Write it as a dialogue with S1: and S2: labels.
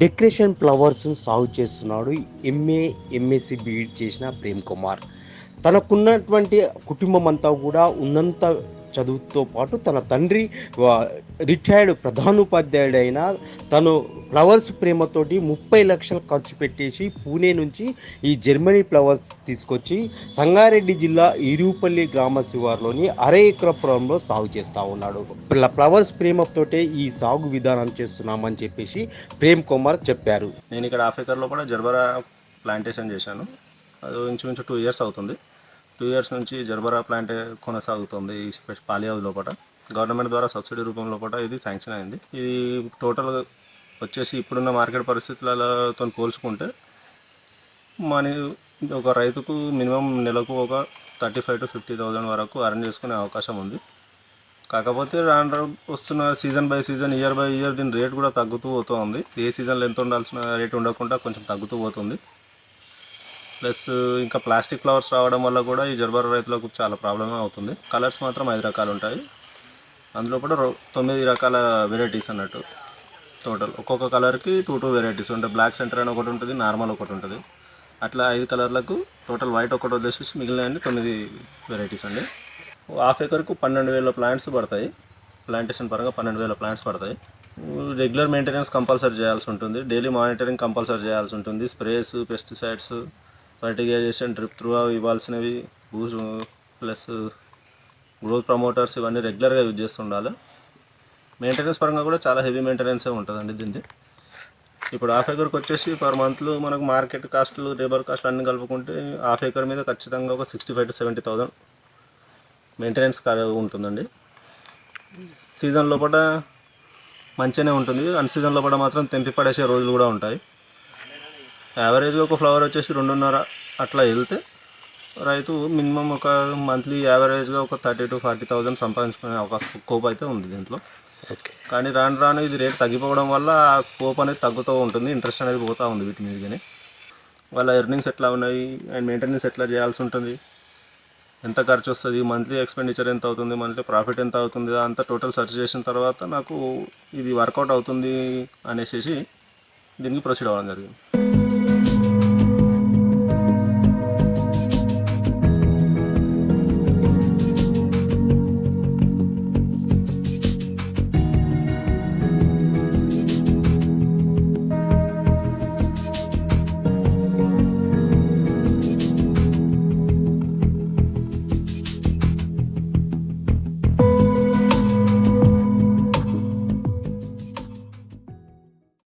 S1: Decoration ఫ్లవర్స్ను సాగు చేస్తున్నాడు MA MSc BEd చేసిన ప్రేమ్ కుమార్. తనకున్నటువంటి కుటుంబం అంతా కూడా ఉన్నంత చదువుతో పాటు తన తండ్రి రిటైర్డ్ ప్రధానోపాధ్యాయుడైన తను ఫ్లవర్స్ ప్రేమతోటి ముప్పై లక్షలు ఖర్చు పెట్టేసి పూణే నుంచి ఈ జర్మనీ ఫ్లవర్స్ తీసుకొచ్చి సంగారెడ్డి జిల్లా ఇరుపల్లి గ్రామ శివార్లోని అరేక్రపురంలో ఎకర పొలంలో సాగు చేస్తూ ఉన్నాడు. ఫ్లవర్స్ ప్రేమతోటే ఈ సాగు విధానం చేస్తున్నామని చెప్పేసి ప్రేమ్ కుమార్ చెప్పారు.
S2: నేను ఇక్కడ ఆఫ్రికాలో కూడా జర్బరా ప్లాంటేషన్ చేశాను. అది ఇంచుమించు టూ ఇయర్స్ అవుతుంది. టూ ఇయర్స్ నుంచి జర్బరా ప్లాంట్ కొనసాగుతుంది ఈ స్పెషల్ పాలి హౌస్ లోపల గవర్నమెంట్ ద్వారా సబ్సిడీ రూపంలో లోపల ఇది శాంక్షన్ అయింది. ఇది టోటల్ వచ్చేసి ఇప్పుడున్న మార్కెట్ పరిస్థితులతో పోల్చుకుంటే మన ఒక రైతుకు మినిమం నెలకు ఒక thirty five to fifty thousand వరకు అర్న్ చేసుకునే అవకాశం ఉంది. కాకపోతే రాను వస్తున్న season by season year by year దీని రేట్ కూడా తగ్గుతూ పోతుంది. ఏ సీజన్లో ఎంత ఉండాల్సిన రేట్ ఉండకుండా కొంచెం తగ్గుతూ పోతుంది. ప్లస్ ఇంకా ప్లాస్టిక్ ఫ్లవర్స్ రావడం వల్ల కూడా ఈ జర్బర్ రైతులకు చాలా ప్రాబ్లమే అవుతుంది. కలర్స్ మాత్రం ఐదు రకాలు ఉంటాయి. అందులో కూడా రో- తొమ్మిది రకాల వెరైటీస్ అన్నట్టు. టోటల్ ఒక్కొక్క కలర్కి టూ టూ వెరైటీస్ ఉంటాయి బ్లాక్ సెంటర్ అని ఒకటి ఉంటుంది నార్మల్ ఒకటి ఉంటుంది. అట్లా ఐదు కలర్లకు టోటల్ వైట్ ఒకటి వదిలేసేసి మిగిలిన అన్ని తొమ్మిది వెరైటీస్ అండి. హాఫ్ ఎకర్కు పన్నెండు వేల ప్లాంట్స్ పడతాయి. ప్లాంటేషన్ పరంగా పన్నెండు వేల ప్లాంట్స్ పడతాయి. రెగ్యులర్ మెయింటెనెన్స్ కంపల్సరీ చేయాల్సి ఉంటుంది. డైలీ మానిటరింగ్ కంపల్సరీ చేయాల్సి ఉంటుంది. Sprays pesticides fertigation drip through ఇవ్వాల్సినవి బూస్ plus growth promoters ఇవన్నీ రెగ్యులర్గా యూజ్ చేస్తుండాలి. మెయింటెనెన్స్ పరంగా కూడా చాలా హెవీ మెయింటెనెన్సే ఉంటుందండి దీన్ని ఇప్పుడు హాఫ్ ఎకర్కి వచ్చేసి పర్ మంత్లో మనకు మార్కెట్ కాస్ట్లు లేబర్ కాస్ట్లు అన్నీ కలుపుకుంటే హాఫ్ ఎకర్ మీద ఖచ్చితంగా ఒక sixty five to seventy thousand maintenance ఉంటుందండి. సీజన్ లోపల మంచిగానే ఉంటుంది. అన్ సీజన్ లోపల మాత్రం తెంపి పడేసే రోజులు కూడా ఉంటాయి. యావరేజ్గా ఒక ఫ్లవర్ వచ్చేసి రెండున్నర అట్లా వెళ్తే రైతు మినిమం ఒక మంత్లీ యావరేజ్గా ఒక థర్టీ టు ఫార్టీ థౌజండ్ సంపాదించుకునే అవకాశం స్కోప్ అయితే ఉంది దీంట్లో.
S1: ఓకే
S2: కానీ రాను రాను ఇది రేట్ తగ్గిపోవడం వల్ల ఆ స్కోప్ అనేది తగ్గుతూ ఉంటుంది ఇంట్రెస్ట్ అనేది పోతూ ఉంది వీటి మీద కానీ వాళ్ళ ఎర్నింగ్స్ ఎట్లా ఉన్నాయి అండ్ మెయింటెనెన్స్ ఎట్లా చేయాల్సి ఉంటుంది ఎంత ఖర్చు వస్తుంది మంత్లీ ఎక్స్పెండిచర్ ఎంత అవుతుంది మంత్లీ ప్రాఫిట్ ఎంత అవుతుంది అంతా టోటల్ సెర్చ్ చేసిన తర్వాత నాకు ఇది వర్కౌట్ అవుతుంది అనేసి దీనికి ప్రొసీడ్ అవ్వడం జరిగింది.